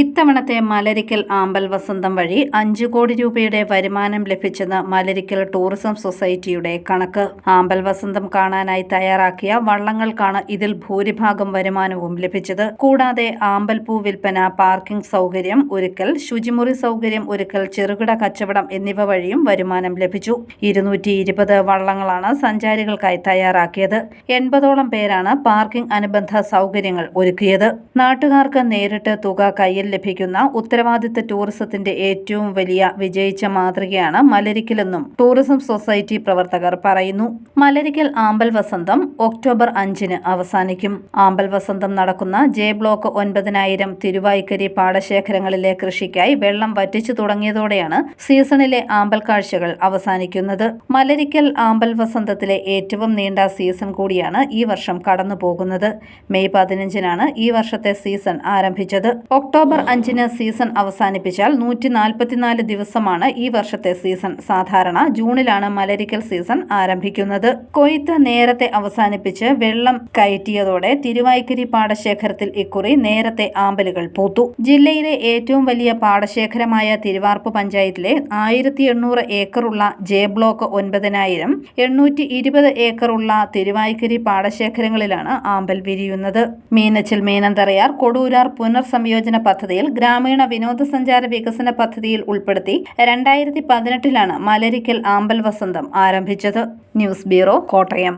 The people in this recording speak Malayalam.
ഇത്തവണത്തെ മലരിക്കൽ ആമ്പൽ വസന്തം വഴി അഞ്ചു കോടി രൂപയുടെ വരുമാനം ലഭിച്ചെന്ന് മലരിക്കൽ ടൂറിസം സൊസൈറ്റിയുടെ കണക്ക്. ആമ്പൽ വസന്തം കാണാനായി തയ്യാറാക്കിയ വള്ളങ്ങൾക്കാണ് ഇതിൽ ഭൂരിഭാഗം വരുമാനവും ലഭിച്ചത്. കൂടാതെ ആമ്പൽപ്പൂ വിൽപ്പന പാർക്കിംഗ് സൗകര്യം ഒരുക്കൽ ശുചിമുറി സൗകര്യം ഒരുക്കൽ ചെറുകിട കച്ചവടം എന്നിവ വഴിയും വരുമാനം ലഭിച്ചു. ഇരുന്നൂറ്റി ഇരുപത് വള്ളങ്ങളാണ് സഞ്ചാരികൾക്കായി തയ്യാറാക്കിയത്. എൺപതോളം പേരാണ് പാർക്കിംഗ് അനുബന്ധ സൗകര്യങ്ങൾ ഒരുക്കിയത്. നാട്ടുകാർക്ക് നേരിട്ട് തുക കയ്യിൽ ലഭിക്കുന്ന ഉത്തരവാദിത്ത ടൂറിസത്തിന്റെ ഏറ്റവും വലിയ വിജയിച്ച മാതൃകയാണ് മലരിക്കലെന്നും ടൂറിസം സൊസൈറ്റി പ്രവർത്തകർ പറയുന്നു. മലരിക്കൽ ആമ്പൽ വസന്തം ഒക്ടോബർ അഞ്ചിന് അവസാനിക്കും. ആമ്പൽ വസന്തം നടക്കുന്ന ജെ ബ്ലോക്ക് ഒൻപതിനായിരം തിരുവായ്ക്കരി പാടശേഖരങ്ങളിലെ കൃഷിക്കായി വെള്ളം വറ്റിച്ചു തുടങ്ങിയതോടെയാണ് സീസണിലെ ആമ്പൽ കാഴ്ചകൾ അവസാനിക്കുന്നത്. മലരിക്കൽ ആമ്പൽ വസന്തത്തിലെ ഏറ്റവും നീണ്ട സീസൺ കൂടിയാണ് ഈ വർഷം കടന്നു പോകുന്നത് മെയ് പതിനഞ്ചിനാണ് ഈ വർഷത്തെ സീസൺ ആരംഭിച്ചത്. ഒക്ടോബർ അഞ്ചിന് സീസൺ അവസാനിപ്പിച്ചാൽ നൂറ്റി നാൽപ്പത്തിനാല് ദിവസമാണ് ഈ വർഷത്തെ സീസൺ. സാധാരണ ജൂണിലാണ് മലരിക്കൽ സീസൺ ആരംഭിക്കുന്നത്. കൊയ്ത്ത് നേരത്തെ അവസാനിപ്പിച്ച് വെള്ളം കയറ്റിയതോടെ തിരുവായ്ക്കരി പാടശേഖരത്തിൽ ഇക്കുറി നേരത്തെ ആമ്പലുകൾ പൂത്തു. ജില്ലയിലെ ഏറ്റവും വലിയ പാടശേഖരമായ തിരുവാർപ്പ് പഞ്ചായത്തിലെ ആയിരത്തി എണ്ണൂറ് ഏക്കറുള്ള ജെ ബ്ലോക്ക് ഒൻപതിനായിരം എണ്ണൂറ്റി ഇരുപത് ഏക്കറുള്ള തിരുവായ്ക്കരി പാടശേഖരങ്ങളിലാണ് ആമ്പൽ വിരിയുന്നത്. മീനച്ചിൽ മീനന്തറയാർ കൊടൂരാർ പുനർസംയോജന പദ്ധതിയിൽ ഗ്രാമീണ വിനോദസഞ്ചാര വികസന പദ്ധതിയിൽ ഉൾപ്പെടുത്തി രണ്ടായിരത്തി പതിനെട്ടിലാണ് മലരിക്കൽ ആമ്പൽ വസന്തം ആരംഭിച്ചത്. News bureau Kottayam.